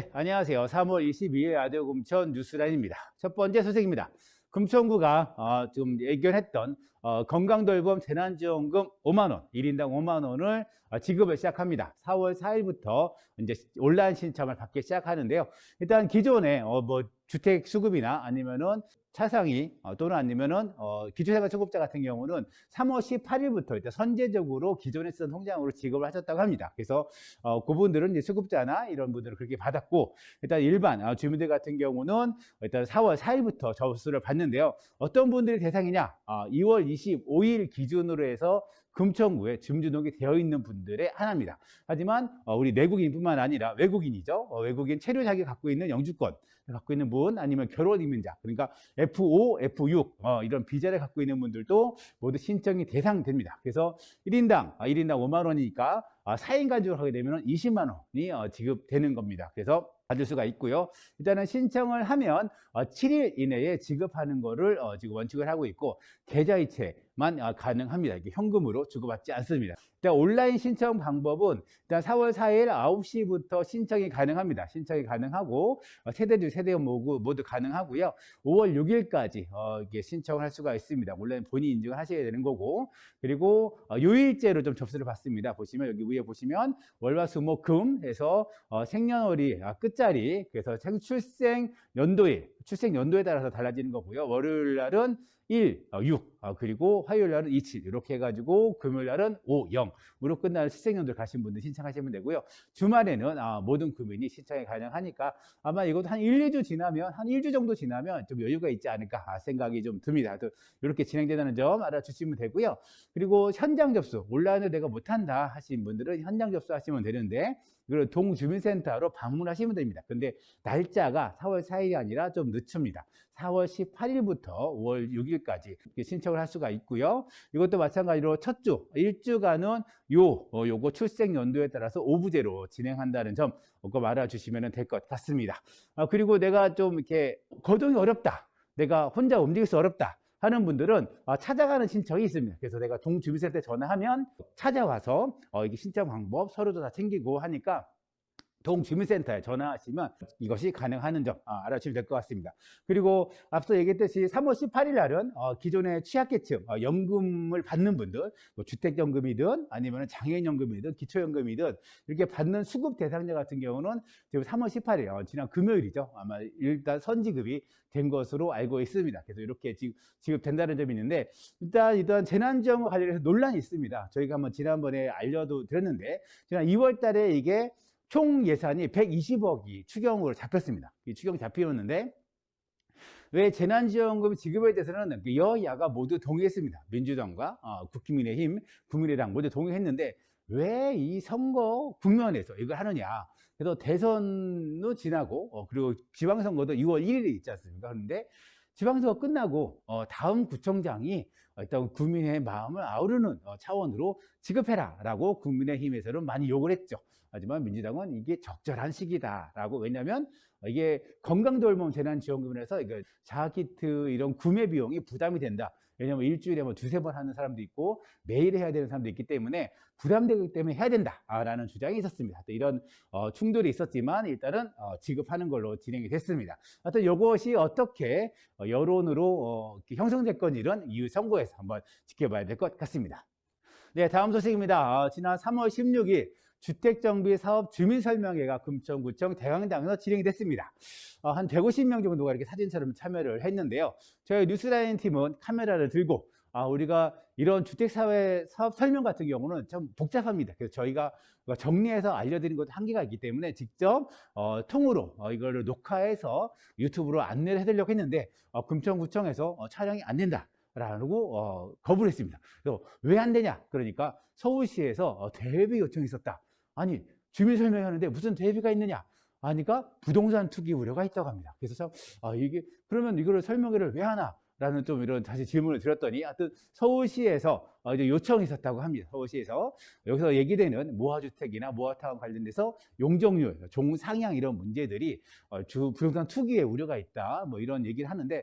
네, 안녕하세요. 3월 22일 라디오 금천 뉴스라인입니다. 첫 번째 소식입니다. 금천구가 어, 좀 예견했던 어, 건강돌봄 재난지원금 5만 원, 1인당 5만 원을 어, 지급을 시작합니다. 4월 4일부터 이제 온라인 신청을 받기 시작하는데요. 일단 기존에 어, 뭐 주택 수급이나 아니면은 차상위 어, 또는 아니면은 어, 기초생활수급자 같은 경우는 3월 18일부터 일단 선제적으로 기존에 쓰던 통장으로 지급을 하셨다고 합니다. 그래서 어, 그분들은 이제 수급자나 이런 분들은 그렇게 받았고 일단 일반 어, 주민들 같은 경우는 일단 4월 4일부터 접수를 받는데요. 어떤 분들이 대상이냐? 아, 2월 25일 기준으로 해서 금천구에 주민등록이 되어 있는 분들의 하나입니다. 하지만 어, 우리 내국인뿐만 아니라 외국인이죠. 어, 외국인 체류 자격 갖고 있는 영주권 갖고 있는 분 아니면 결혼 이민자 그러니까 F5, F6 어, 이런 비자를 갖고 있는 분들도 모두 신청이 대상됩니다. 그래서 1인당 아, 1인당 5만 원이니까 아, 4인 가족을 하게 되면 20만 원이 어, 지급되는 겁니다. 그래서 받을 수가 있고요. 일단은 신청을 하면 어, 7일 이내에 지급하는 거를 어, 지금 원칙을 하고 있고 계좌이체만 어, 가능합니다. 현금으로 주고받지 않습니다. 일단 온라인 신청 방법은 일단 4월 4일 9시부터 신청이 가능합니다. 신청이 가능하고 어, 세대주 세대 모두 모두 가능하고요. 5월 6일까지 어, 이게 신청을 할 수가 있습니다. 온라인 본인 인증을 하셔야 되는 거고 그리고 어, 요일제로 좀 접수를 받습니다. 보시면 여기 위에 보시면 월화수목금 해서 어, 생년월일 아, 끝자리 그래서 생- 출생 연도일 출생 연도에 따라서 달라지는 거고요. 월요일 날은 1, 어, 6, 어, 그리고 화요일 날은 2, 7 이렇게 해가지고 금요일 날은 5, 0으로 끝나는 출생 연도를 가신 분들 신청하시면 되고요. 주말에는 아, 모든 금연이 신청이 가능하니까 아마 이것도 한 1, 2주 지나면 한 1주 정도 지나면 좀 여유가 있지 않을까 아, 생각이 좀 듭니다. 또 이렇게 진행된다는 점 알아주시면 되고요. 그리고 현장 접수 온라인을 내가 못한다 하신 분들은 현장 접수하시면 되는데 이걸 동주민센터로 방문하시면 됩니다. 근데 날짜가 4월 4일이 아니라 좀 늦춥니다. 4월 18일부터 5월 6일까지 신청을 할 수가 있고요. 이것도 마찬가지로 첫 주, 1주간은 요, 어, 요거 출생 연도에 따라서 오부제로 진행한다는 점, 꼭 알아주시면 될 것 같습니다. 아, 그리고 내가 좀 이렇게 거동이 어렵다. 내가 혼자 움직일 수 어렵다. 하는 분들은 아, 찾아가는 신청이 있습니다. 그래서 내가 동주민센터에 전화하면 찾아와서 어, 이게 신청 방법 서로도 다 챙기고 하니까 동주민센터에 전화하시면 이것이 가능하는 점 아, 알아주시면 될 것 같습니다. 그리고 앞서 얘기했듯이 3월 18일 날은 어, 기존의 취약계층 어, 연금을 받는 분들 뭐 주택연금이든 아니면 장애인연금이든 기초연금이든 이렇게 받는 수급 대상자 같은 경우는 지금 3월 18일 어, 지난 금요일이죠. 아마 일단 선지급이 된 것으로 알고 있습니다. 그래서 이렇게 지급된다는 점이 있는데 일단 일단 재난지원과 관련해서 논란이 있습니다. 저희가 한번 지난번에 알려도 드렸는데 지난 2월 달에 이게 총 예산이 120억이 추경으로 잡혔습니다. 이 추경 잡히었는데 왜 재난지원금 지급에 대해서는 그 여야가 모두 동의했습니다. 민주당과 어, 국민의힘, 국민의당 모두 동의했는데 왜 이 선거 국면에서 이걸 하느냐. 그래서 대선도 지나고 어, 그리고 지방선거도 2월 1일에 있지 않습니까? 그런데 지방선거 끝나고 어, 다음 구청장이 일단 국민의 마음을 아우르는 어, 차원으로 지급해라라고 국민의힘에서는 많이 욕을 했죠. 하지만 민주당은 이게 적절한 시기다라고 왜냐하면 이게 건강돌봄 재난지원금이라서 이거 자가키트 이런 구매 비용이 부담이 된다. 왜냐하면 일주일에 뭐 두세 번 하는 사람도 있고 매일 해야 되는 사람도 있기 때문에 부담되기 때문에 해야 된다라는 주장이 있었습니다. 또 이런 어, 충돌이 있었지만 일단은 어, 지급하는 걸로 진행이 됐습니다. 하여튼 이것이 어떻게 어, 여론으로 어, 형성됐건 이런 이후 선거에서 한번 지켜봐야 될 것 같습니다. 네, 다음 소식입니다. 어, 지난 3월 16일 주택정비사업 주민설명회가 금천구청 대강당에서 진행이 됐습니다. 어, 한 150명 정도가 이렇게 사진처럼 참여를 했는데요. 저희 뉴스라인 팀은 카메라를 들고 아, 우리가 이런 주택사회 사업 설명 같은 경우는 좀 복잡합니다. 그래서 저희가 정리해서 알려드린 것도 한계가 있기 때문에 직접 어, 통으로 어, 이거를 녹화해서 유튜브로 안내를 해드리려고 했는데 어, 금천구청에서 어, 촬영이 안 된다. 라고 어, 거부를 했습니다. 그래서 왜 안 되냐? 그러니까 서울시에서 어, 대비 요청이 있었다. 아니 주민 설명하는데 무슨 대비가 있느냐? 하니까 부동산 투기 우려가 있다고 합니다. 그래서 참, 아, 이게 그러면 이거를 설명회를 왜 하나? 라는 좀 이런 다시 질문을 드렸더니 하여튼 서울시에서 어, 이제 요청이 있었다고 합니다. 서울시에서 여기서 얘기되는 모아주택이나 모아타운 관련돼서 용적률, 종상향 이런 문제들이 어, 주 부동산 투기에 우려가 있다. 뭐 이런 얘기를 하는데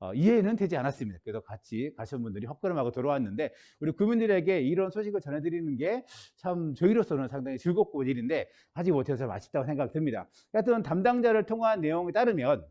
어, 이해는 되지 않았습니다. 그래서 같이 가신 분들이 헛걸음하고 돌아왔는데 우리 국민들에게 이런 소식을 전해드리는 게 참 저희로서는 상당히 즐겁고 일인데 하지 못해서 아쉽다고 생각이 듭니다. 하여튼 담당자를 통한 내용에 따르면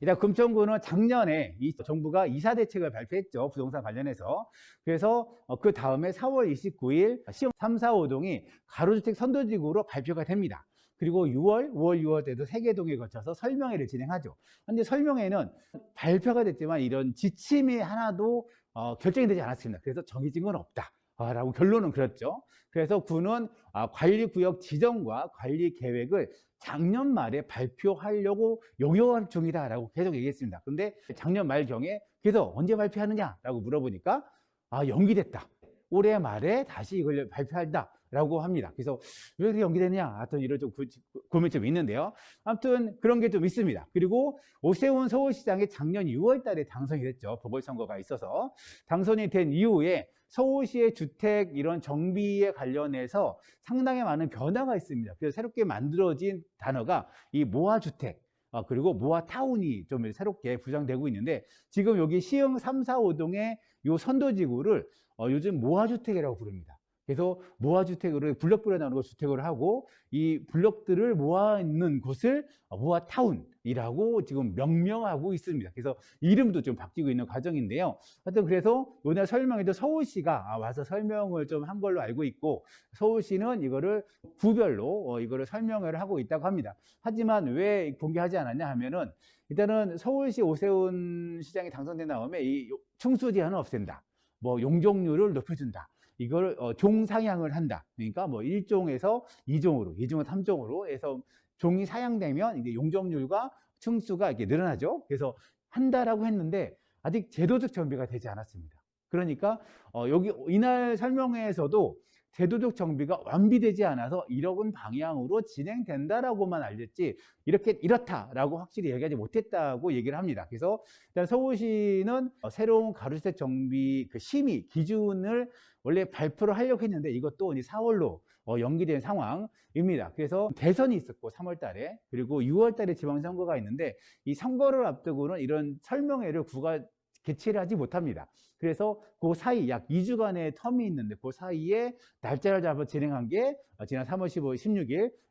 일단 금천구는 작년에 이 정부가 이사 대책을 발표했죠. 부동산 관련해서. 그래서 어, 그 다음에 4월 29일 시흥 3, 4, 5동이 가로주택 선도지구로 발표가 됩니다. 그리고 6월, 5월, 6월 때도 세개 동에 거쳐서 설명회를 진행하죠. 근데 설명회는 발표가 됐지만 이런 지침이 하나도 어, 결정이 되지 않았습니다. 그래서 정해진 건 없다. 아, 라고 결론은 그렇죠. 그래서 구는 아, 관리구역 지정과 관리 계획을 작년 말에 발표하려고 용역 중이다라고 계속 얘기했습니다. 근데 작년 말경에 그래서 언제 발표하느냐라고 물어보니까 아, 연기됐다. 올해 말에 다시 이걸 발표한다. 라고 합니다. 그래서 왜 이렇게 연기되냐? 하여튼 이런 좀 고- 고민이 좀 있는데요. 아무튼 그런 게 좀 있습니다. 그리고 오세훈 서울시장이 작년 6월 달에 당선이 됐죠. 보궐선거가 있어서. 당선이 된 이후에 서울시의 주택 이런 정비에 관련해서 상당히 많은 변화가 있습니다. 그래서 새롭게 만들어진 단어가 이 모아주택, 어, 그리고 모아타운이 좀 새롭게 부장되고 있는데 지금 여기 시흥 3, 4, 5동의 요 선도지구를 어, 요즘 모아주택이라고 부릅니다. 그래서 모아주택으로 블럭블럭 나오는 걸 주택으로 하고 이 블럭들을 모아 있는 곳을 모아타운이라고 지금 명명하고 있습니다. 그래서 이름도 좀 바뀌고 있는 과정인데요. 하여튼 그래서 오늘 설명에도 서울시가 아, 와서 설명을 좀 한 걸로 알고 있고 서울시는 이거를 구별로 어, 이거를 설명을 하고 있다고 합니다. 하지만 왜 공개하지 않았냐 하면은 일단은 서울시 오세훈 시장이 당선된 다음에 이 충수 제한을 없앤다. 뭐 용적률을 높여준다. 이걸 어, 종상향을 한다. 그러니까 뭐 1종에서 2종으로, 2종에서 3종으로 해서 종이 사양되면 이게 용적률과 층수가 이렇게 늘어나죠. 그래서 한다라고 했는데 아직 제도적 정비가 되지 않았습니다. 그러니까 어, 여기 이날 설명회에서도 제도적 정비가 완비되지 않아서 이런 방향으로 진행된다라고만 알렸지 이렇게 이렇다라고 확실히 얘기하지 못했다고 얘기를 합니다. 그래서 일단 서울시는 어, 새로운 가로주택 정비 그 심의 기준을 원래 발표를 하려고 했는데 이것도 이제 4월로 어, 연기된 상황입니다. 그래서 대선이 있었고 3월 달에 그리고 6월 달에 지방선거가 있는데 이 선거를 앞두고는 이런 설명회를 구가 개최를 하지 못합니다. 그래서 그 사이 약 2주간의 텀이 있는데 그 사이에 날짜를 잡아 진행한 게 어, 지난 3월 15일,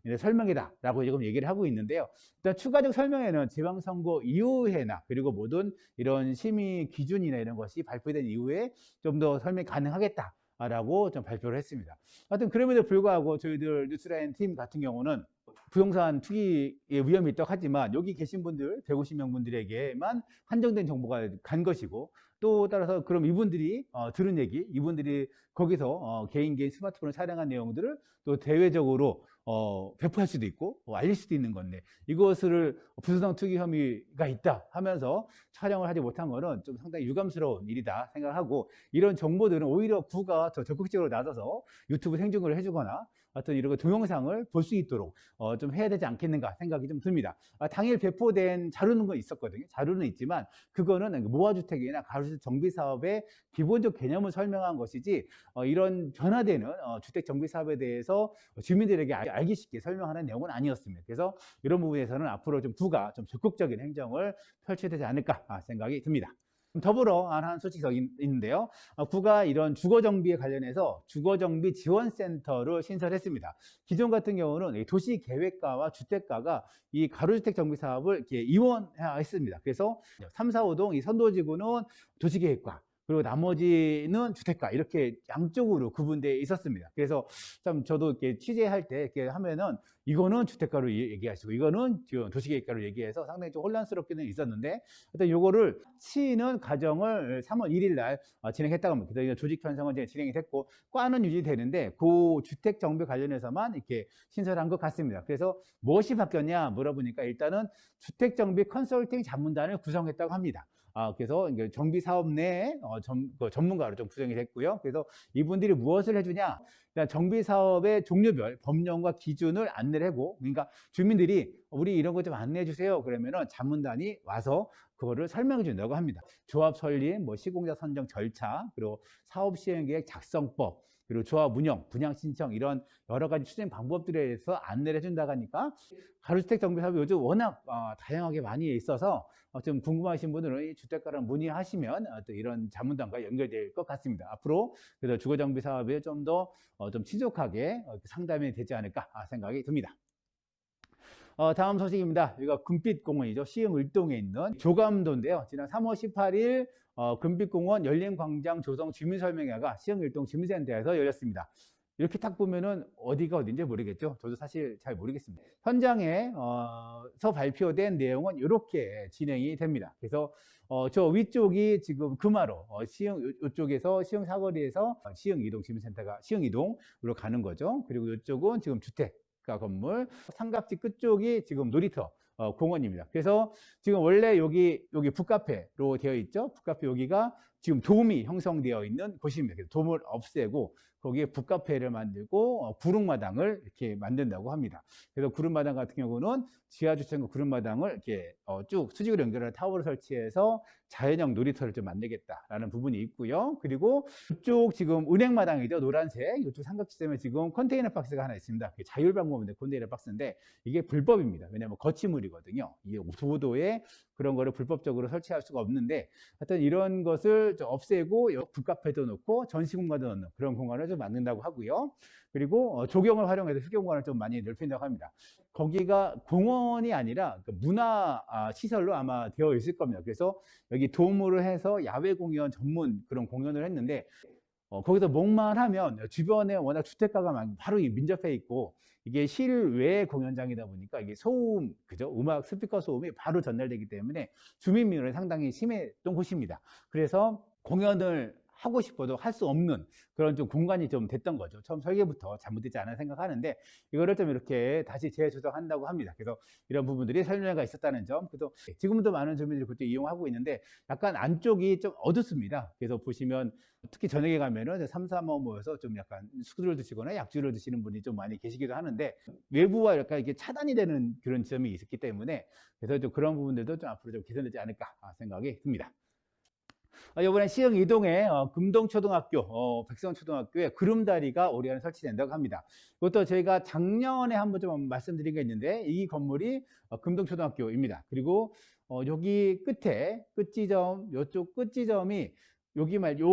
16일 설명회다라고 지금 얘기를 하고 있는데요. 일단 추가적 설명회는 지방선거 이후에나 그리고 모든 이런 심의 기준이나 이런 것이 발표된 이후에 좀 더 설명이 가능하겠다. 라고 좀 발표를 했습니다. 하여튼 그럼에도 불구하고 저희들 뉴스라인 팀 같은 경우는 부동산 투기의 위험이 있다고 하지만 여기 계신 분들 150명 분들에게만 한정된 정보가 간 것이고 또 따라서 그럼 이분들이 어, 들은 얘기 이분들이 거기서 어, 개인 개인 스마트폰을 촬영한 내용들을 또 대외적으로 어, 배포할 수도 있고 어, 알릴 수도 있는 건데 이것을 부수당 투기 혐의가 있다 하면서 촬영을 하지 못한 것은 좀 상당히 유감스러운 일이다 생각하고 이런 정보들은 오히려 구가 더 적극적으로 나서서 유튜브 생중을 해주거나 어떤 이런 동영상을 볼 수 있도록 어, 좀 해야 되지 않겠는가 생각이 좀 듭니다. 아, 당일 배포된 자료는 건 있었거든요. 자료는 있지만 그거는 모아주택이나 가로주택 정비 사업의 기본적 개념을 설명한 것이지 어, 이런 변화되는 어, 주택 정비 사업에 대해서 주민들에게 알, 알기 쉽게 설명하는 내용은 아니었습니다. 그래서 이런 부분에서는 앞으로 좀 구가 좀 적극적인 행정을 펼쳐야 되지 않을까 아, 생각이 듭니다. 더불어 한 소식이 있는데요. 어, 구가 이런 주거 정비에 관련해서 주거 정비 지원센터를 신설했습니다. 기존 같은 경우는 이 도시 계획과와 주택가가 이 가로주택 정비 사업을 이원했습니다. 그래서 3, 4, 5동 이 선도지구는 도시계획과 그리고 나머지는 주택가 이렇게 양쪽으로 구분되어 있었습니다. 그래서 참 저도 이렇게 취재할 때 이렇게 하면은 이거는 주택가로 이- 얘기하시고 이거는 도시계획가로 얘기해서 상당히 좀 혼란스럽게는 있었는데 일단 요거를 치는 과정을 3월 1일 날 어, 진행했다고 합니다. 조직 편성은 이제 진행이 됐고 과는 유지되는데 그 주택 정비 관련해서만 이렇게 신설한 것 같습니다. 그래서 무엇이 바뀌었냐 물어보니까 일단은 주택 정비 컨설팅 자문단을 구성했다고 합니다. 아, 그래서 정비 사업 내에 어, 전, 그 전문가로 좀 구성이 됐고요. 그래서 이분들이 무엇을 해주냐? 일단 정비 사업의 종류별 법령과 기준을 안내를 하고, 그러니까 주민들이 우리 이런 거좀 안내해 주세요. 그러면은 자문단이 와서 그거를 설명해 준다고 합니다. 조합 설립, 뭐 시공자 선정 절차, 그리고 사업 시행 계획 작성법, 그리고 조합 운영, 분양 신청 이런 여러 가지 추진 방법들에 대해서 안내를 해준다고 하니까 가로주택 정비 사업이 요즘 워낙 어, 다양하게 많이 있어서 어, 좀 궁금하신 분들은 이 주택가를 문의하시면 어, 또 이런 자문단과 연결될 것 같습니다. 앞으로 그래서 주거 정비 사업에 좀더 어, 좀 신속하게 어, 상담이 되지 않을까 아, 생각이 듭니다. 어, 다음 소식입니다. 여기가 금빛공원이죠. 시흥 을동에 있는 조감도인데요. 지난 3월 18일 어, 금빛공원 열린광장 조성 주민설명회가 시흥 을동 주민센터에서 열렸습니다. 이렇게 딱 보면은 어디가 어딘지 모르겠죠. 저도 사실 잘 모르겠습니다. 현장에 어, 서 발표된 내용은 이렇게 진행이 됩니다. 그래서 어, 저 위쪽이 지금 금화로 어, 시흥 이쪽에서 시흥 사거리에서 시흥 이동 주민센터가 시흥 이동으로 가는 거죠. 그리고 이쪽은 지금 주택 가 건물 삼각지 끝쪽이 지금 놀이터 어, 공원입니다. 그래서 지금 원래 여기 여기 북카페로 되어 있죠. 북카페 여기가 지금 돔이 형성되어 있는 곳입니다. 그래서 돔을 없애고 거기에 북카페를 만들고 어, 구름마당을 이렇게 만든다고 합니다. 그래서 구름마당 같은 경우는 지하 주차장과 구름마당을 이렇게 어, 쭉 수직으로 연결하는 타워를 설치해서 자연형 놀이터를 좀 만들겠다라는 부분이 있고요. 그리고 이쪽 지금 은행마당이죠. 노란색 이쪽 삼각지점에 지금 컨테이너 박스가 하나 있습니다. 그게 자율방범인데 컨테이너 박스인데 이게 불법입니다. 왜냐하면 거치물이거든요. 이게 도도에 그런 거를 불법적으로 설치할 수가 없는데 하여튼 이런 것을 좀 없애고 북카페도 놓고 전시 공간도 넣는 그런 공간을 좀 만든다고 하고요. 그리고 어, 조경을 활용해서 휴게공간을 좀 많이 넓힌다고 합니다. 거기가 공원이 아니라 그 문화 아, 시설로 아마 되어 있을 겁니다. 그래서 여기 도움으로 해서 야외 공연 전문 그런 공연을 했는데 어, 거기서 목만 하면 주변에 워낙 주택가가 많, 바로 이 민접해 있고 이게 실외 공연장이다 보니까 이게 소음, 그죠? 음악 스피커 소음이 바로 전달되기 때문에 주민 민원이 상당히 심했던 곳입니다. 그래서 공연을 하고 싶어도 할 수 없는 그런 좀 공간이 좀 됐던 거죠. 처음 설계부터 잘못됐지 않아 생각하는데 이거를 좀 이렇게 다시 재조정한다고 합니다. 그래서 이런 부분들이 설명회가 있었다는 점. 그래서 지금도 많은 주민들이 그때 이용하고 있는데 약간 안쪽이 좀 어둡습니다. 그래서 보시면 특히 저녁에 가면은 삼삼오 모여서 좀 약간 술을 드시거나 약주를 드시는 분이 좀 많이 계시기도 하는데 외부와 약간 이게 차단이 되는 그런 지점이 있었기 때문에 그래서 좀 그런 부분들도 좀 앞으로 좀 개선되지 않을까 생각이 듭니다. 어, 이번에 시흥 이동에 어, 금동초등학교, 어, 백성초등학교에 구름다리가 올해 안에 설치된다고 합니다. 이것도 저희가 작년에 한번 좀 말씀드린 게 있는데 이 건물이 어, 금동초등학교입니다. 그리고 어, 여기 끝에 끝지점, 이쪽 끝지점이 여기 말, 요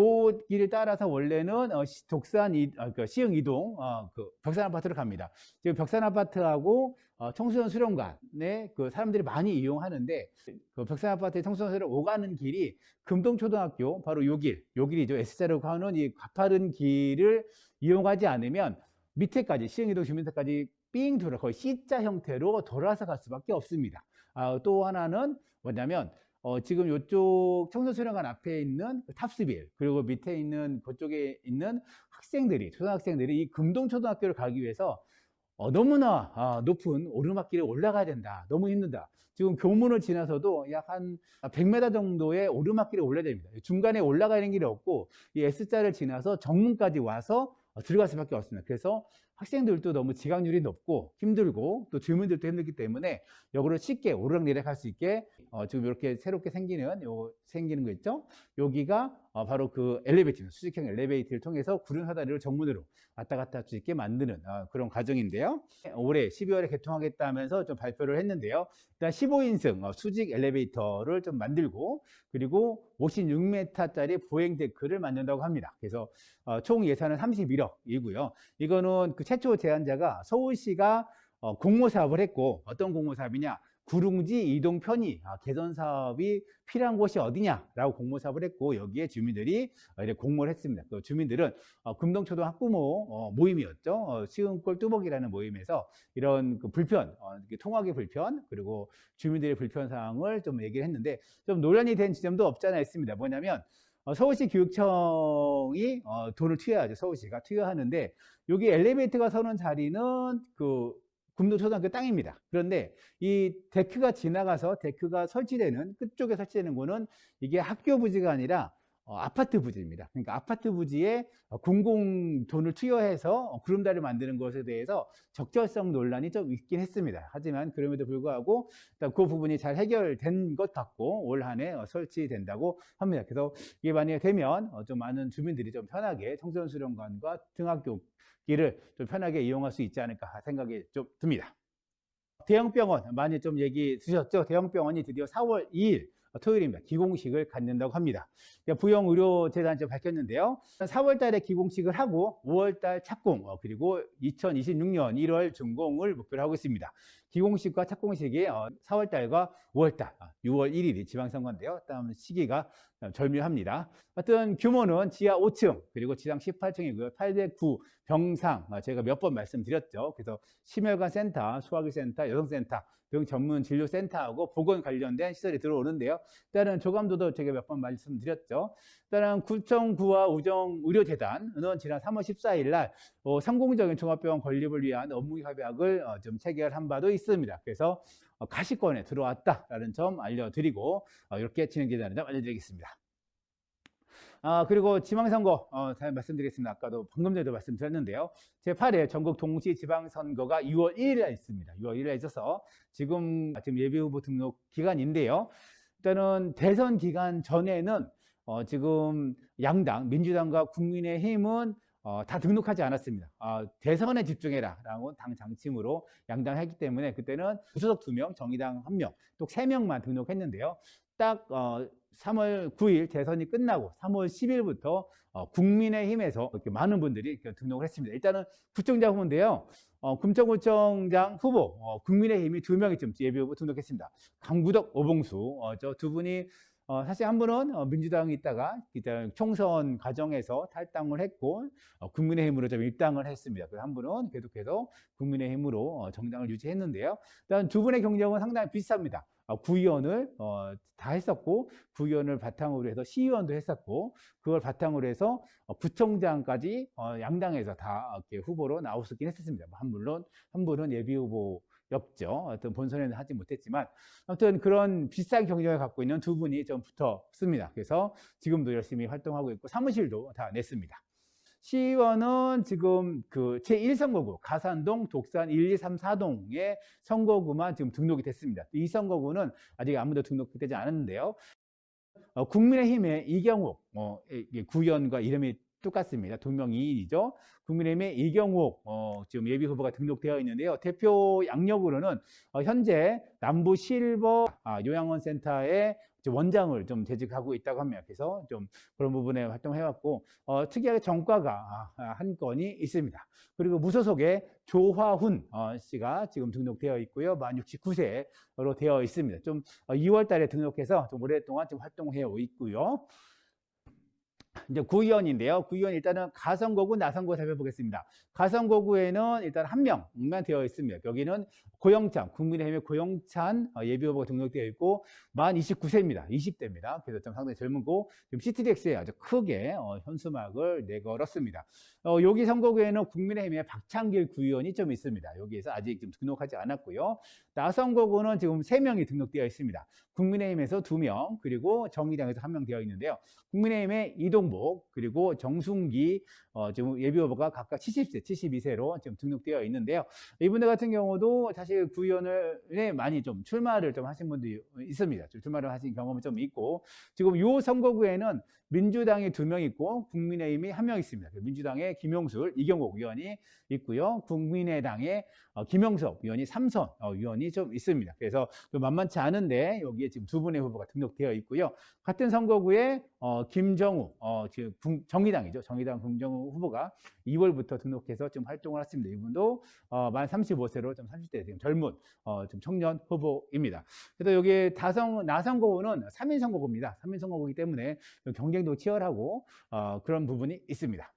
길을 따라서 원래는 어, 시- 독산 이, 아, 그 시흥 이동, 어, 그 벽산 아파트로 갑니다. 지금 벽산 아파트하고 어, 청소년 수련관에 그 사람들이 많이 이용하는데 그 벽산 아파트의 청소년 수련 오가는 길이 금동초등학교 바로 요 길, 요 길이죠. S자로 가는 이 가파른 길을 이용하지 않으면 밑에까지 시흥 이동 주민센터까지 삥 돌아 거의 C자 형태로 돌아서 갈 수밖에 없습니다. 아, 또 하나는 뭐냐면 어, 지금 이쪽 청소수련관 앞에 있는 그 탑스빌, 그리고 밑에 있는 그쪽에 있는 학생들이, 초등학생들이 이 금동초등학교를 가기 위해서 어, 너무나 아, 높은 오르막길에 올라가야 된다. 너무 힘들다. 지금 교문을 지나서도 약 한 100m 정도의 오르막길에 올라야 됩니다. 중간에 올라가는 길이 없고 이 S자를 지나서 정문까지 와서 어, 들어갈 수밖에 없습니다. 그래서 학생들도 너무 지각률이 높고 힘들고 또 주민들도 힘들기 때문에 여기를 쉽게 오르락내리락 할 수 있게 어, 지금 이렇게 새롭게 생기는 요 생기는 거 있죠? 여기가 어, 바로 그 엘리베이터, 수직형 엘리베이터를 통해서 구름사다리를 정문으로 왔다 갔다 할 수 있게 만드는 어, 그런 과정인데요. 올해 12월에 개통하겠다면서 좀 발표를 했는데요. 일단 15인승 어, 수직 엘리베이터를 좀 만들고 그리고 56m짜리 보행 데크를 만든다고 합니다. 그래서 어, 총 예산은 31억이고요. 이거는 그 최초 제안자가 서울시가 어, 공모 사업을 했고 어떤 공모 사업이냐? 구릉지 이동 편의 아, 개선 사업이 필요한 곳이 어디냐라고 공모 사업을 했고 여기에 주민들이 어, 이렇게 공모를 했습니다. 그 주민들은 어, 금동초등 학부모 어, 모임이었죠. 어, 시흥골 뚜벅이라는 모임에서 이런 그 불편, 어, 통학의 불편 그리고 주민들의 불편 사항을 좀 얘기를 했는데 좀 논란이 된 지점도 없잖아 있습니다. 뭐냐면 어, 서울시 교육청이 어, 돈을 투여하죠. 서울시가 투여하는데 여기 엘리베이터가 서는 자리는 그 금동초등학교 땅입니다. 그런데 이 데크가 지나가서 데크가 설치되는 끝쪽에 설치되는 거는 이게 학교 부지가 아니라 어, 아파트 부지입니다. 그러니까 아파트 부지에 어, 공공 돈을 투여해서 어, 구름다리를 만드는 것에 대해서 적절성 논란이 좀 있긴 했습니다. 하지만 그럼에도 불구하고 일단 그 부분이 잘 해결된 것 같고 올 한해 어, 설치된다고 합니다. 그래서 이게 만약에 되면 어, 좀 많은 주민들이 좀 편하게 청소년 수련관과 등학교 길을 좀 편하게 이용할 수 있지 않을까 생각이 좀 듭니다. 대형병원 많이 좀 얘기 드셨죠? 대형병원이 드디어 4월 2일 토요일입니다. 기공식을 갖는다고 합니다. 부영의료재단이 좀 밝혔는데요. 4월 달에 기공식을 하고 5월 달 착공, 어, 그리고 2026년 1월 준공을 목표로 하고 있습니다. 기공식과 착공식이 4월 달과 5월 달, 6월 1일이 지방선거인데요. 다음 시기가 절묘합니다. 하여튼 규모는 지하 5층, 그리고 지상 18층이고요. 809 병상, 어, 제가 몇 번 말씀드렸죠. 그래서 심혈관 센터, 소화기 센터, 여성센터, 병 전문 진료 센터하고 보건 관련된 시설이 들어오는데요. 일단은 조감도도 제가 몇 번 말씀드렸죠. 일단은 구청구와 우정 의료재단은 지난 3월 14일 날 어, 성공적인 종합병원 건립을 위한 업무 협약을 어, 좀 체결한 바도 있습니다. 그래서 어, 가시권에 들어왔다라는 점 알려드리고 어, 이렇게 진행되다는 점 알려드리겠습니다. 아, 그리고 지방선거, 어, 잘 말씀드리겠습니다. 아까도 방금 전에도 말씀드렸는데요. 제8회 전국 동시 지방선거가 6월 1일에 있습니다. 6월 1일에 있어서 지금, 지금 예비 후보 등록 기간인데요. 일단은 대선 기간 전에는 어, 지금 양당, 민주당과 국민의힘은 어, 다 등록하지 않았습니다. 어, 대선에 집중해라 라고 당 장침으로 양당 했기 때문에 그때는 무소속 2명, 정의당 1명, 또 3명만 등록했는데요. 딱 어, 3월 9일 대선이 끝나고 3월 10일부터 어, 국민의힘에서 이렇게 많은 분들이 등록을 했습니다. 일단은 구청장 후보인데요. 어, 금천구청장 후보 어, 국민의힘이 두 명이 좀 예비 후보 등록했습니다. 강구덕, 오봉수 어, 저 두 분이 어, 사실 한 분은 어, 민주당에 있다가 총선 과정에서 탈당을 했고 어, 국민의힘으로 좀 입당을 했습니다. 그리고 한 분은 계속해서 국민의힘으로 어, 정당을 유지했는데요. 일단 두 분의 경력은 상당히 비슷합니다. 어, 구의원을 어, 다 했었고 구의원을 바탕으로 해서 시의원도 했었고 그걸 바탕으로 해서 어, 구청장까지 어, 양당에서 다 이렇게 후보로 나오셨긴 했었습니다. 한 물론 한 분은 예비 후보 였죠. 어떤 본선에는 하지 못했지만 아무튼 그런 비슷한 경력을 갖고 있는 두 분이 좀 붙었습니다. 그래서 지금도 열심히 활동하고 있고 사무실도 다 냈습니다. 시의원은 지금 그 제1선거구 가산동, 독산 1, 2, 3, 4동의 선거구만 지금 등록이 됐습니다. 이 선거구는 아직 아무도 등록되지 않았는데요. 어, 국민의힘의 이경욱 어, 구의원과 이름이 똑같습니다. 동명 이인이죠. 국민의힘의 이경욱 어, 지금 예비 후보가 등록되어 있는데요. 대표 양력으로는 어, 현재 남부 실버 아, 요양원 센터의 원장을 좀 재직하고 있다고 합니다. 그래서 좀 그런 부분에 활동해왔고 어, 특이하게 전과가 아, 한 건이 있습니다. 그리고 무소속의 조화훈 어, 씨가 지금 등록되어 있고요. 만 69세로 되어 있습니다. 좀 2월 어, 달에 등록해서 좀 오랫동안 좀 활동해 있고요. 이제 구의원인데요. 구의원 일단은 가성거구, 나성구 살펴보겠습니다. 가성거구에는 일단 한 명만 되어 있습니다. 여기는 고영찬, 국민의힘의 고영찬 어, 예비후보가 등록되어 있고 만 29세입니다. 20대입니다. 그래서 좀 상당히 젊은고 지금 CTDX에 아주 크게 어, 현수막을 내걸었습니다. 어, 여기 선거구에는 국민의힘의 박창길 구의원이 좀 있습니다. 여기에서 아직 좀 등록하지 않았고요. 나선거구는 지금 3명이 등록되어 있습니다. 국민의힘에서 2명, 그리고 정의당에서 1명 되어 있는데요. 국민의힘의 이동복, 그리고 정순기, 어, 지금 예비후보가 각각 70세, 72세로 지금 등록되어 있는데요. 이분들 같은 경우도 사실 구의원을 많이 좀 출마를 좀 하신 분들이 있습니다. 출마를 하신 경험이 좀 있고, 지금 이 선거구에는 민주당이 두 명 있고 국민의힘이 한 명 있습니다. 민주당의 김용술, 이경옥 의원이 있고요. 국민의당의 어, 김영석 의원이 삼선 어, 의원이 좀 있습니다. 그래서 만만치 않은데 여기에 지금 두 분의 후보가 등록되어 있고요. 같은 선거구에 어, 김정우, 어, 지금 정의당이죠. 정의당 김정우 후보가 2월부터 등록해서 좀 활동을 했습니다. 이분도 어, 만 35세로 좀 30대 지금 젊은 어, 좀 청년 후보입니다. 그래서 여기 다성 나선거구는 3인 선거구입니다. 3인 선거구이기 때문에 경쟁 도 치열하고 어, 그런 부분이 있습니다.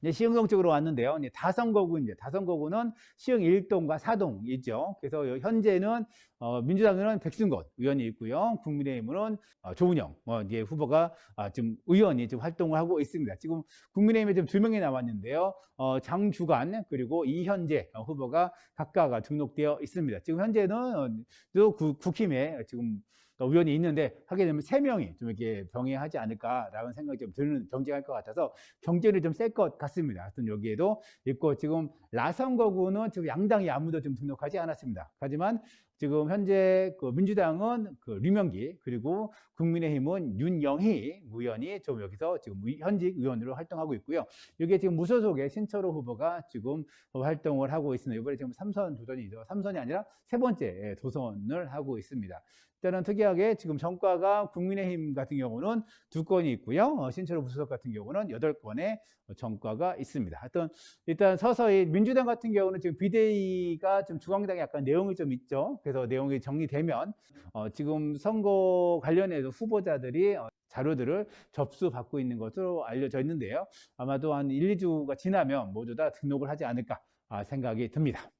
이제 시흥동 쪽으로 왔는데요. 이제 다선거구 이제 다선거구는 시흥 1동과 4동이죠. 그래서 현재는 어, 민주당은 백승건 의원이 있고요. 국민의힘은 어, 조은영 어, 이제 후보가 아, 지금 의원이 지금 활동을 하고 있습니다. 지금 국민의힘에 지금 두 명이 나왔는데요. 어, 장주간 그리고 이현재 후보가 각각 등록되어 있습니다. 지금 현재는 또 국힘에 지금 우연히 있는데 하게 되면 세 명이 좀 이렇게 병행하지 않을까라는 생각이 좀 드는 경쟁할 것 같아서 경쟁이 좀 셀 것 같습니다. 하여튼 여기에도 있고 지금 라선거구는 지금 양당이 아무도 좀 등록하지 않았습니다. 하지만 지금 현재 그 민주당은 그 류명기 그리고 국민의힘은 윤영희 의원이 좀 여기서 지금 의- 현직 의원으로 활동하고 있고요. 이게 지금 무소속의 신철호 후보가 지금 활동을 하고 있습니다. 이번에 지금 삼선 도전이죠. 삼선이 아니라 세 번째 도선을 하고 있습니다. 일단은 특이하게 지금 전과가 국민의힘 같은 경우는 두 건이 있고요. 어, 신철호 무소속 같은 경우는 여덟 건의 전과가 있습니다. 하여튼 일단 서서히 민주당 같은 경우는 지금 비대위가 좀 중앙당에 약간 내용이 좀 있죠. 그래서 내용이 정리되면 어, 지금 선거 관련해서 후보자들이 어, 자료들을 접수받고 있는 것으로 알려져 있는데요. 아마도 한 1, 2주가 지나면 모두 다 등록을 하지 않을까 아, 생각이 듭니다.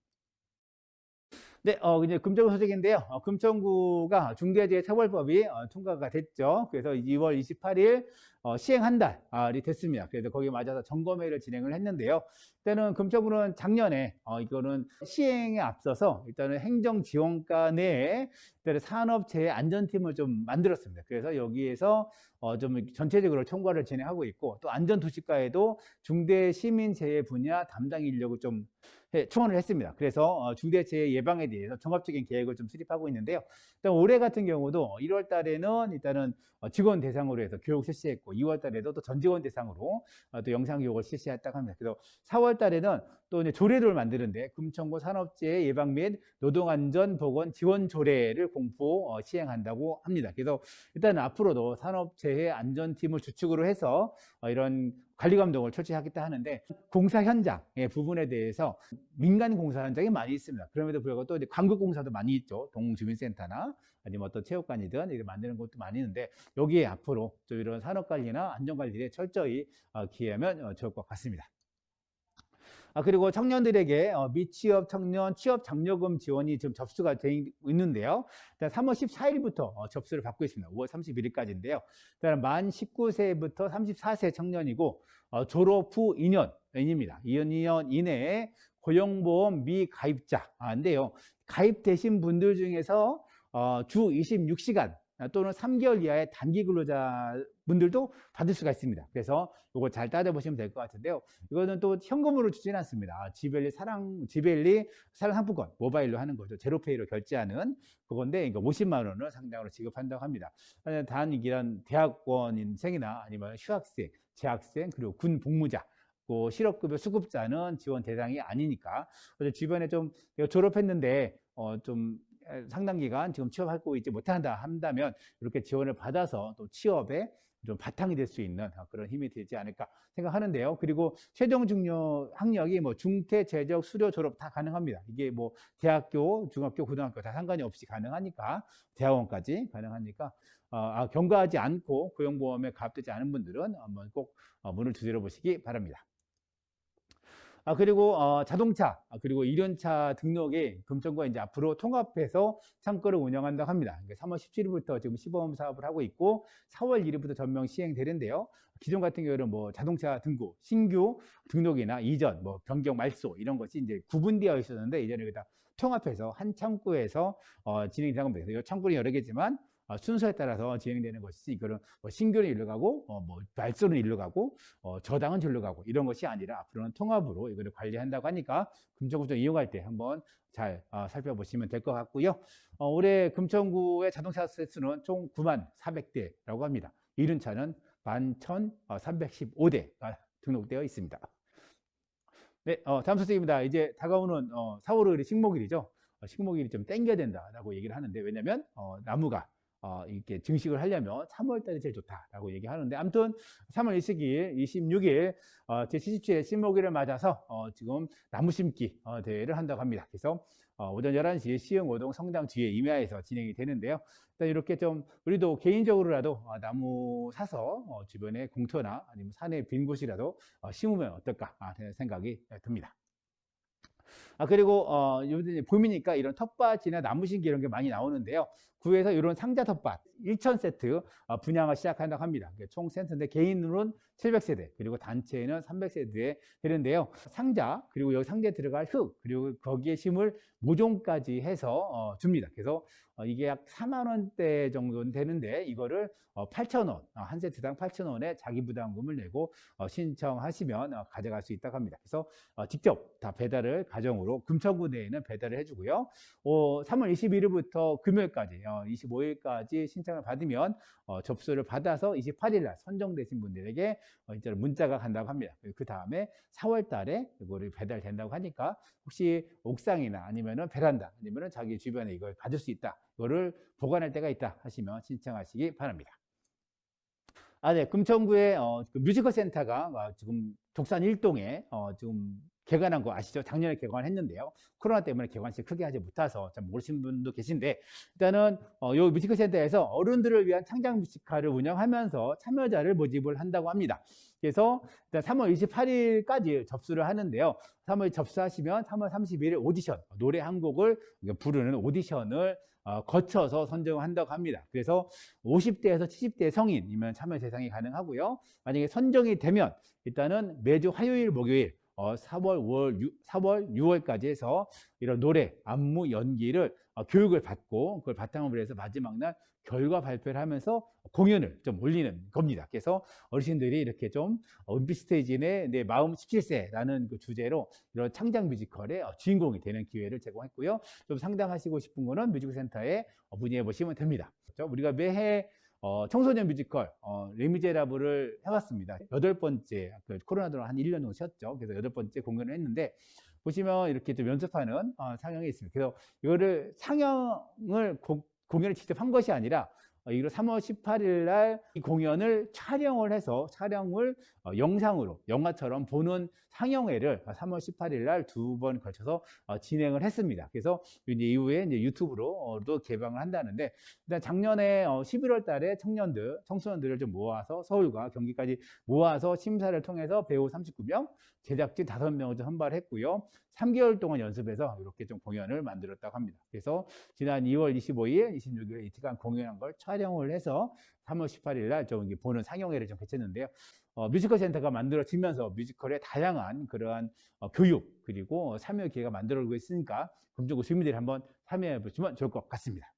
네, 어, 이제 금천구 소식인데요. 어, 금천구가 중대재해처벌법이 어, 통과가 됐죠. 그래서 2월 28일 어, 시행 한 달이 됐습니다. 그래서 거기에 맞아서 점검회를 진행을 했는데요. 일단은 금천구는 작년에 어, 이거는 시행에 앞서서 일단은 행정 지원과 내에 일단은 산업재해 안전팀을 좀 만들었습니다. 그래서 여기에서 어, 좀 전체적으로 총괄을 진행하고 있고 또 안전도시과에도 중대 시민 재해 분야 담당 인력을 좀 해- 충원을 했습니다. 그래서 어, 중대재해 예방에 대해서 종합적인 계획을 좀 수립하고 있는데요. 일단 올해 같은 경우도 1월 달에는 일단은 어, 직원 대상으로 해서 교육 실시했고 2월 달에도 또 전 직원 대상으로 어, 또 영상 교육을 실시했다고 합니다. 그래서 4월 달에는 또 이제 조례를 만드는데 금천구 산업재해 예방 및 노동안전 보건 지원 조례를 공포 어, 시행한다고 합니다. 그래서 일단 앞으로도 산업재해 안전팀을 주축으로 해서 어, 이런 관리 감독을 철저하겠다 하는데 공사 현장의 부분에 대해서 민간 공사 현장이 많이 있습니다. 그럼에도 불구하고 또 이제 광급 공사도 많이 있죠. 동주민센터나 아니면 어떤 체육관이든 이렇게 만드는 곳도 많이 있는데 여기에 앞으로 좀 이런 산업 관리나 안전 관리에 철저히 어, 기하면 어, 좋을 것 같습니다. 아, 그리고 청년들에게 어, 미취업 청년 취업 장려금 지원이 지금 접수가 돼 있- 있는데요. 일단 3월 14일부터 어, 접수를 받고 있습니다. 5월 31일까지인데요. 일단 만 19세부터 34세 청년이고 어, 졸업 후 2년 입니다. 2년 이내에 고용보험 미가입자인데요. 가입되신 분들 중에서 어, 주 26시간 또는 3개월 이하의 단기 근로자 분들도 받을 수가 있습니다. 그래서 이거 잘 따져보시면 될 것 같은데요. 이거는 또 현금으로 주지는 않습니다. 아, 지벨리 사랑, 지벨리 사랑 상품권 모바일로 하는 거죠. 제로페이로 결제하는 그건데 이거 50만 원을 상당으로 지급한다고 합니다. 아니, 단 이런 대학원생이나 아니면 휴학생, 재학생 그리고 군 복무자 그 실업급여 수급자는 지원 대상이 아니니까 그래서 주변에 좀 졸업했는데 어, 좀 상당 기간 지금 취업하고 있지 못한다 한다면 이렇게 지원을 받아서 또 취업에 좀 바탕이 될 수 있는 그런 힘이 되지 않을까 생각하는데요. 그리고 최종 중요 학력이 뭐 중퇴, 재적, 수료, 졸업 다 가능합니다. 이게 뭐 대학교, 중학교, 고등학교 다 상관이 없이 가능하니까 대학원까지 가능하니까 어, 아, 경과하지 않고 고용보험에 가입되지 않은 분들은 한번 꼭 어, 문을 두드려 보시기 바랍니다. 아, 그리고 어, 자동차 아, 그리고 이륜차 등록이 금천구가 이제 앞으로 통합해서 창구를 운영한다고 합니다. 3월 17일부터 지금 시범 사업을 하고 있고 4월 1일부터 전면 시행되는데요. 기존 같은 경우는 뭐 자동차 등록, 신규 등록이나 이전, 뭐 변경 말소 이런 것이 이제 구분되어 있었는데 이제는 다 통합해서 한 창구에서 어, 진행되는 겁니다. 이 창구는 여러 개지만 어, 순서에 따라서 진행되는 것이지 이거는 뭐 신규는 일로 가고 어, 뭐 발소는 일로 가고 어, 저당은 절로 가고 이런 것이 아니라 앞으로는 통합으로 이거를 관리한다고 하니까 금천구청 이용할 때 한번 잘 어, 살펴보시면 될 것 같고요. 어, 올해 금천구의 자동차 세수는 총 9만 400대라고 합니다. 이륜 차는 11,315대가 등록되어 있습니다. 네, 어, 다음 소식입니다. 이제 다가오는 어, 4월 5일이 식목일이죠. 어, 식목일이 좀 땡겨야 된다라고 얘기를 하는데 왜냐면 어, 나무가 어, 이렇게 증식을 하려면 3월 달이 제일 좋다라고 얘기하는데 아무튼 3월 22일, 26일 어, 제77회 신목일을 맞아서 어, 지금 나무 심기 어, 대회를 한다고 합니다. 그래서 어, 오전 11시 시흥 오동 성당 뒤에 임야에서 진행이 되는데요. 일단 이렇게 좀 우리도 개인적으로라도 어, 나무 사서 어, 주변에 공터나 아니면 산에 빈 곳이라도 어, 심으면 어떨까 아, 생각이 듭니다. 아 그리고 어 요즘 봄이니까 이런 텃밭이나 나무신기 이런 게 많이 나오는데요. 구에서 이런 상자 텃밭 1,000세트 어, 분양을 시작한다고 합니다. 그총 센터인데 개인으로는 700세대 그리고 단체는 300세대에 되는데요. 상자 그리고 여기 상자에 들어갈 흙 그리고 거기에 심을 모종까지 해서 어, 줍니다. 그래서 어, 이게 약 4만 원대 정도 되는데 이거를 어, 8천 원, 어, 한 세트당 8천 원에 자기 부담금을 내고 어, 신청하시면 어, 가져갈 수 있다고 합니다. 그래서 어, 직접 다 배달을 가정으로 금천구 내에는 배달을 해주고요. 어, 3월 21일부터 금요일까지, 어, 25일까지 신청을 받으면 어, 접수를 받아서 28일 날 선정되신 분들에게 어, 이제 문자가 간다고 합니다. 그 다음에 4월 달에 이거를 배달된다고 하니까 혹시 옥상이나 아니면은 베란다 아니면은 자기 주변에 이걸 가질 수 있다. 이거를 보관할 때가 있다 하시면 신청하시기 바랍니다. 아, 네. 금천구에 어, 그 뮤지컬 센터가 어, 지금 독산 일동에 어, 지금 개관한 거 아시죠? 작년에 개관했는데요. 코로나 때문에 개관식 크게 하지 못해서 잘 모르시는 분도 계신데 일단은 어, 요 뮤지컬 센터에서 어른들을 위한 창작 뮤지컬을 운영하면서 참여자를 모집을 한다고 합니다. 그래서 일단 3월 28일까지 접수를 하는데요. 3월 접수하시면 3월 31일 오디션 노래 한 곡을 부르는 오디션을 어, 거쳐서 선정한다고 합니다. 그래서 50대에서 70대 성인이면 참여 대상이 가능하고요. 만약에 선정이 되면 일단은 매주 화요일, 목요일 어, 4월, 5월, 6, 4월, 6월까지 해서 이런 노래, 안무, 연기를 어, 교육을 받고 그걸 바탕으로 해서 마지막 날 결과 발표를 하면서 공연을 좀 올리는 겁니다. 그래서 어르신들이 이렇게 좀 어, 은빛 스테이지 내내 마음 17세라는 그 주제로 이런 창작 뮤지컬의 어, 주인공이 되는 기회를 제공했고요. 좀 상담하시고 싶은 거는 뮤지컬 센터에 어, 문의해 보시면 됩니다. 그렇죠? 우리가 매해 어, 청소년 뮤지컬 어, 레미제라블을 해왔습니다. 여덟 번째 그 코로나 동안 한 1년 정도 쉬었죠. 그래서 여덟 번째 공연을 했는데 보시면 이렇게 좀 연습하는 어, 상영이 있습니다. 그래서 이거를 상영을 고- 공연을 직접 한 것이 아니라 어, 이거 3월 18일 날 이 공연을 촬영을 해서 촬영을 어, 영상으로 영화처럼 보는 상영회를 3월 18일 날 두 번 걸쳐서 어, 진행을 했습니다. 그래서 이제 이후에 이제 유튜브로도 개방을 한다는데 일단 작년에 어, 11월 달에 청년들, 청소년들을 좀 모아서 서울과 경기까지 모아서 심사를 통해서 배우 39명, 제작진 5명을 좀 선발했고요. 3개월 동안 연습해서 이렇게 좀 공연을 만들었다고 합니다. 그래서 지난 2월 25일, 26일 이틀간 공연한 걸을 해서 3월 18일 날좀 보는 상영회를 좀 개최했는데요. 어, 뮤지컬 센터가 만들어지면서 뮤지컬의 다양한 그러한 어, 교육 그리고 참여 기회가 만들어지고 있으니까 금주구 주민들이 한번 참여해 보시면 좋을 것 같습니다.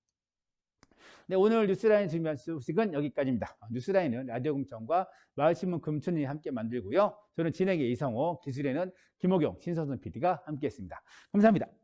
네, 오늘 뉴스라인 준비한 소식은 여기까지입니다. 어, 뉴스라인은 라디오 금천과 마을신문 금천이 함께 만들고요. 저는 진행의 이성호, 기술에는 김호경, 신선선 PD가 함께했습니다. 감사합니다.